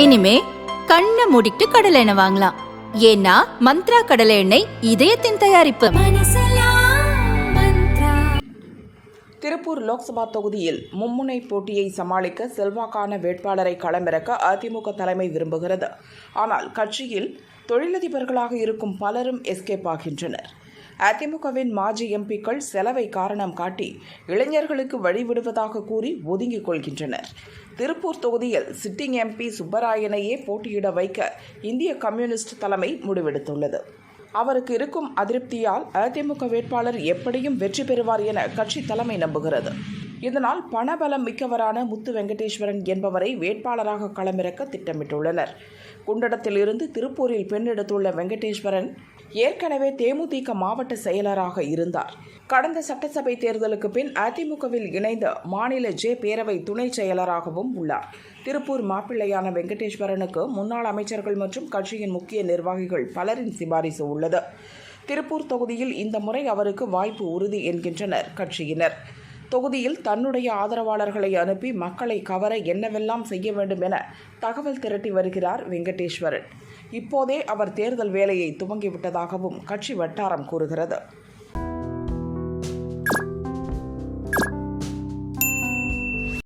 இனிமே கண்ணை மூடிட்டு கடலை எண்ணெய் வாங்கலாம். ஏன்னா மந்த்ரா கடலை எண்ணெய் இதயத்தின் தயாரிப்பு. திருப்பூர் லோக்சபா தொகுதியில் மும்முனை போட்டியை சமாளிக்க செல்வாக்கான வேட்பாளரை களமிறக்க அதிமுக தலைமை விரும்புகிறது. ஆனால் கட்சியில் தொழிலதிபர்களாக இருக்கும் பலரும் எஸ்கேப் ஆகின்றனர். அதிமுகவின் மாஜி எம்பிக்கள் செலவை காரணம் காட்டி இளைஞர்களுக்கு வழிவிடுவதாக கூறி ஒதுங்கிக் கொள்கின்றனர். திருப்பூர் தொகுதியில் சிட்டிங் எம்பி சுப்பராயனையே போட்டியிட வைக்க இந்திய கம்யூனிஸ்ட் தலைமை முடிவெடுத்துள்ளது. அவருக்கு இருக்கும் அதிருப்தியால் அதிமுக வேட்பாளர் எப்படியும் வெற்றி பெறுவார் என கட்சி தலைமை நம்புகிறது. இதனால் பணபலம் மிக்கவரான முத்து வெங்கடேஸ்வரன் என்பவரை வேட்பாளராக களமிறக்க திட்டமிட்டுள்ளனர். குண்டடத்தில் இருந்து திருப்பூரில் பெண் எடுத்துள்ள வெங்கடேஸ்வரன் ஏற்கனவே தேமுதிக மாவட்ட செயலராக இருந்தார். கடந்த சட்டசபை தேர்தலுக்கு பின் அதிமுகவில் இணைந்த மாநில ஜே பேரவை துணை செயலராகவும் உள்ளார். திருப்பூர் மாப்பிள்ளையான வெங்கடேஸ்வரனுக்கு முன்னாள் அமைச்சர்கள் மற்றும் கட்சியின் முக்கிய நிர்வாகிகள் பலரின் சிபாரிசு உள்ளது. திருப்பூர் தொகுதியில் இந்த முறை அவருக்கு வாய்ப்பு உறுதி என்கின்றனர் கட்சியினர். தொகுதியில் தன்னுடைய ஆதரவாளர்களை அனுப்பி மக்களை கவர என்னவெல்லாம் செய்ய வேண்டும் என தகவல் திரட்டி வருகிறார் வெங்கடேஸ்வரன். இப்போதே அவர் தேர்தல் வேலையை துவங்கிவிட்டதாகவும் கட்சி வட்டாரம் கூறுகிறது.